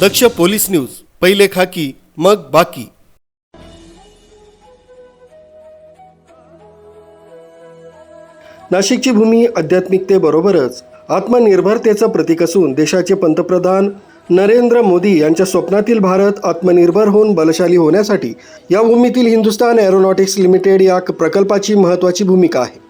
दक्ष police news पहिले खाकी मग बाकी. नाशिकची भूमी आध्यात्मिकतेबरोबरच आत्मनिर्भरतेचं प्रतीक असून देशाचे पंतप्रधान नरेंद्र मोदी यांच्या स्वप्नातील भारत आत्मनिर्भर होऊन बलशाली होण्यासाठी या भूमीतील हिंदुस्तान एरोनॉटिक्स लिमिटेड या प्रकल्पाची महत्त्वाची भूमिका आहे.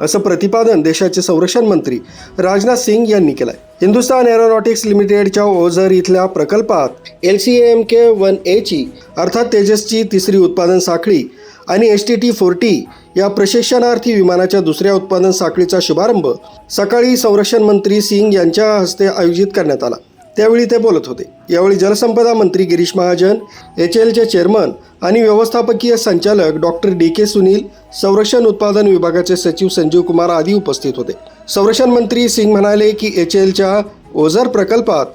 असं प्रतिपादन देशाचे संरक्षण मंत्री राजनाथ सिंग यांनी केलं आहे हिंदुस्तान एरोनॉटिक्स लिमिटेडच्या ओझर इथल्या प्रकल्पात L C M K one एची अर्थात तेजसची तिसरी उत्पादन साखळी आणि एस टी टी फोर्टी या प्रशिक्षणार्थी विमानाच्या दुसऱ्या उत्पादन साखळीचा शुभारंभ सकाळी संरक्षण मंत्री सिंग यांच्या हस्ते आयोजित करण्यात आला. त्यावेळी ते बोलत होते. यावेळी जलसंपदा मंत्री गिरीश महाजन एच एलचे चेअरमन आणि व्यवस्थापकीय संचालक डॉक्टर डी के सुनील संरक्षण उत्पादन विभागाचे सचिव संजीव कुमार आदी उपस्थित होते. संरक्षण मंत्री सिंग म्हणाले की एच एलच्या ओझर प्रकल्पात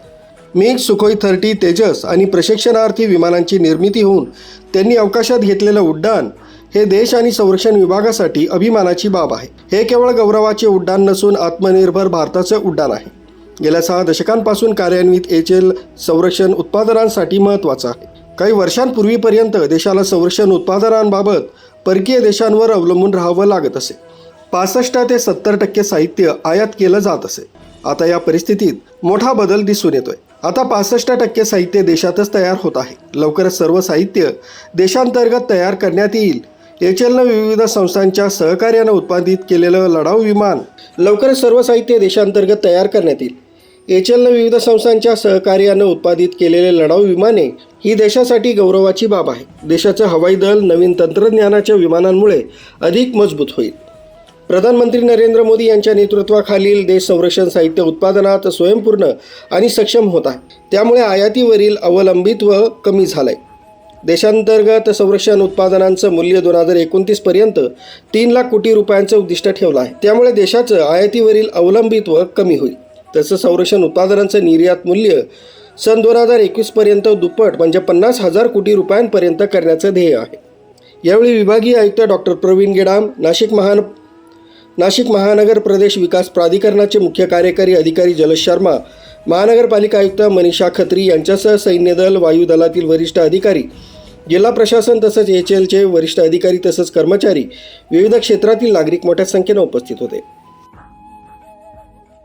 मिग सुखोई थर्टी तेजस आणि प्रशिक्षणार्थी विमानांची निर्मिती होऊन त्यांनी अवकाशात घेतलेलं उड्डाण हे देश आणि संरक्षण विभागासाठी अभिमानाची बाब आहे. हे केवळ गौरवाचे उड्डाण नसून आत्मनिर्भर भारताचं उड्डाण आहे. गेल्या सहा दशकांपासून कार्यान्वित एच एल संरक्षण उत्पादनांसाठी महत्त्वाचं आहे. काही वर्षांपूर्वीपर्यंत देशाला संरक्षण उत्पादनांबाबत परकीय देशांवर अवलंबून राहावं लागत असे. पासष्ट ते सत्तर टक्के साहित्य आयात केलं जात असे. आता या परिस्थितीत मोठा बदल दिसून येतोय. आता पासष्ट टक्के साहित्य देशातच तयार होत आहे. लवकरच सर्व साहित्य देशांतर्गत तयार करण्यात येईल एचएलनं विविध संस्थांच्या सहकार्यानं उत्पादित केलेलं लढाऊ विमान लवकरच सर्व साहित्य देशांतर्गत तयार करण्यात येईल. एच एलनं विविध संस्थांच्या सहकार्यानं उत्पादित केलेले लढाऊ विमाने ही देशासाठी गौरवाची बाब आहे. देशाचं हवाई दल नवीन तंत्रज्ञानाच्या विमानांमुळे अधिक मजबूत होईल. प्रधानमंत्री नरेंद्र मोदी यांच्या नेतृत्वाखालील देश संरक्षण साहित्य उत्पादनात स्वयंपूर्ण आणि सक्षम होत आहे. त्यामुळे आयातीवरील अवलंबित्व कमी झालंय. देशांतर्गत संरक्षण उत्पादनांचं मूल्य दोन हजार एकोणतीसपर्यंत तीन लाख कोटी रुपयांचं उद्दिष्ट ठेवलं आहे. त्यामुळे देशाचं आयातीवरील अवलंबित्व कमी होईल. तसं संरक्षण उत्पादनांचं निर्यात मूल्य सन दोन हजार एकवीसपर्यंत दुप्पट म्हणजे पन्नास हजार कोटी रुपयांपर्यंत करण्याचं ध्येय आहे. यावेळी विभागीय आयुक्त डॉक्टर प्रवीण गेडाम नाशिक महान नाशिक महानगर प्रदेश विकास प्राधिकरणाचे मुख्य कार्यकारी अधिकारी जलश शर्मा महानगरपालिका आयुक्त मनीषा खत्री यांच्यासह सैन्यदल वायुदलातील वरिष्ठ अधिकारी जिल्हा प्रशासन तसंच एच एलचे वरिष्ठ अधिकारी तसंच कर्मचारी विविध क्षेत्रातील नागरिक मोठ्या संख्येनं उपस्थित होते.